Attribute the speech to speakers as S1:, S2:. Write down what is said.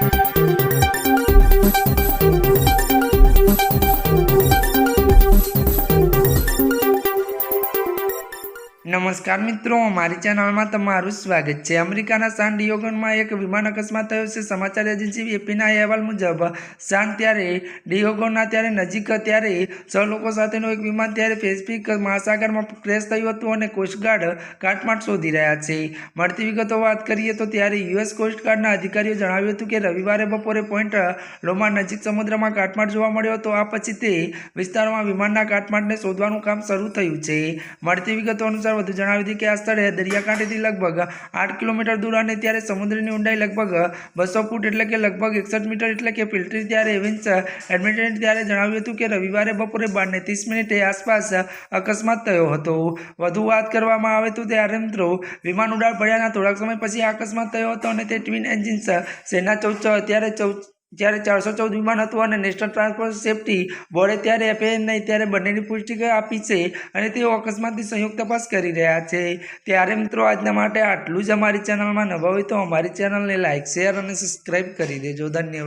S1: Thank you. નમસ્કાર મિત્રો, મારી ચેનલમાં તમારું સ્વાગત છે. અમેરિકાના સાન ડિયોગનમાં એક વિમાન અકસ્માત થયો છે. સમાચાર એજન્સી એપીના અહેવાલ મુજબ, સાન ત્યારે ડિયોગોના ત્યારે નજીક ત્યારે છ લોકો સાથેનું એક વિમાન ત્યારે પેસિફિક મહાસાગરમાં ક્રેશ થયું હતું અને કોસ્ટગાર્ડ કાટમાટ શોધી રહ્યા છે. મળતી વિગતો વાત કરીએ તો ત્યારે યુએસ કોસ્ટગાર્ડના અધિકારીઓ જણાવ્યું હતું કે રવિવારે બપોરે પોઈન્ટ લોમા નજીક સમુદ્રમાં કાટમાટ જોવા મળ્યો હતો. આ પછી તે વિસ્તારમાં વિમાનના કાટમાટને શોધવાનું કામ શરૂ થયું છે. મળતી વિગતો અનુસાર વધુ જણાવ્યું હતું કે આ સ્થળે દરિયાકાંઠેથી લગભગ આઠ કિલોમીટર દૂર અને ત્યારે સમુદ્રની ઊંડાઈ લગભગ બસો ફૂટ એટલે કે લગભગ એકસઠ મીટર એટલે કે ફિલ્ટરી ત્યારે એવિન્સ એડમિટેડ ત્યારે જણાવ્યું હતું કે રવિવારે બપોરે બારને ત્રીસ મિનિટે આસપાસ અકસ્માત થયો હતો. વધુ વાત કરવામાં આવે તો ત્યારે મિત્રો વિમાન ઉડાડ ભર્યાના થોડાક સમય પછી અકસ્માત થયો હતો અને તે ટ્વિન એન્જિન્સ સેના ચૌદ અત્યારે ચૌદ જ્યારે ચારસો ચૌદ વિમાન હતું અને નેશનલ ટ્રાન્સપોર્ટ સેફ્ટી બોર્ડે ત્યારે એફએએનને ત્યારે બંનેની પુષ્ટિ આપી છે અને તેઓ અકસ્માતની સંયુક્ત તપાસ કરી રહ્યા છે. ત્યારે મિત્રો, આજના માટે આટલું જ અમારી ચેનલમાં નવા હોય તો અમારી ચેનલને લાઇક શેર અને સબસ્ક્રાઈબ કરી દેજો. ધન્યવાદ.